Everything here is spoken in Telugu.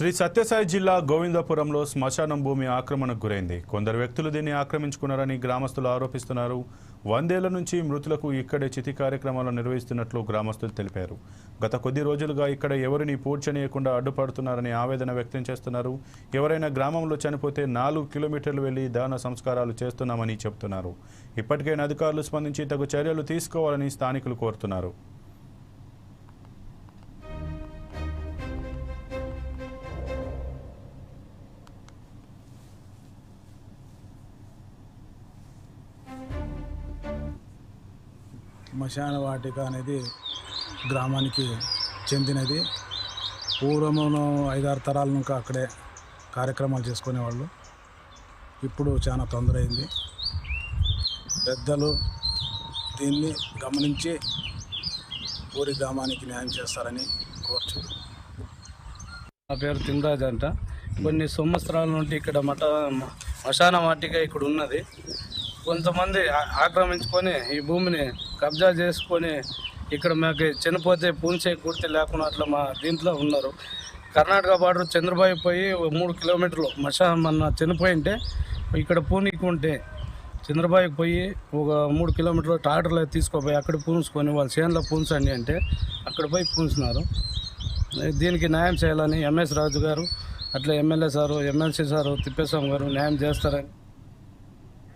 శ్రీ సత్యసాయి జిల్లా గోవిందపురంలో శ్మశానం భూమి ఆక్రమణకు గురైంది. కొందరు వ్యక్తులు దీన్ని ఆక్రమించుకున్నారని గ్రామస్తులు ఆరోపిస్తున్నారు. వందేళ్ళ నుంచి మృతులకు ఇక్కడే చితి కార్యక్రమాలు నిర్వహిస్తున్నట్లు గ్రామస్తులు తెలిపారు. గత కొద్ది రోజులుగా ఇక్కడ ఎవరిని పూడ్చనీయకుండా అడ్డుపడుతున్నారని ఆవేదన వ్యక్తం చేస్తున్నారు. ఎవరైనా గ్రామంలో చనిపోతే నాలుగు కిలోమీటర్లు వెళ్ళి దాన సంస్కారాలు చేస్తున్నామని చెబుతున్నారు ఇప్పటికైనా అధికారులు స్పందించి తగు చర్యలు తీసుకోవాలని స్థానికులు కోరుతున్నారు. శ్మశాన వాటిక అనేది గ్రామానికి చెందినది. పూర్వమును ఐదారు తరాల నుంచి అక్కడే కార్యక్రమాలు చేసుకునేవాళ్ళు. ఇప్పుడు చాలా తొందర అయింది పెద్దలు దీన్ని గమనించి ఊరి గ్రామానికి న్యాయం చేస్తారని కోరుచు నా పేరు తిందాజ్ అంట. కొన్ని సంవత్సరాల నుండి ఇక్కడ మఠ శ్మశాన వాటిక ఇక్కడ ఉన్నది. కొంతమంది ఆక్రమించుకొని ఈ భూమిని కబ్జా చేసుకొని ఇక్కడ మాకు చనిపోతే పూన్చే కుర్తి లేకుండా అట్లా మా దీంట్లో ఉన్నారు. కర్ణాటక బార్డర్ చంద్రబాబు పోయి మూడు కిలోమీటర్లు మషా మన చనిపోయింటే ఇక్కడ పూనికుంటే చంద్రబాబుకి పోయి ఒక మూడు కిలోమీటర్లు ట్రాక్టర్లు తీసుకోపోయి అక్కడ పూన్చుకొని వాళ్ళ చేనులో పూన్చండి అంటే అక్కడ పోయి పూన్చున్నారు దీనికి న్యాయం చేయాలని ఎంఎస్ రాజు గారు అట్లా MLA sir MLC sir Thippeswamy garu న్యాయం చేస్తారని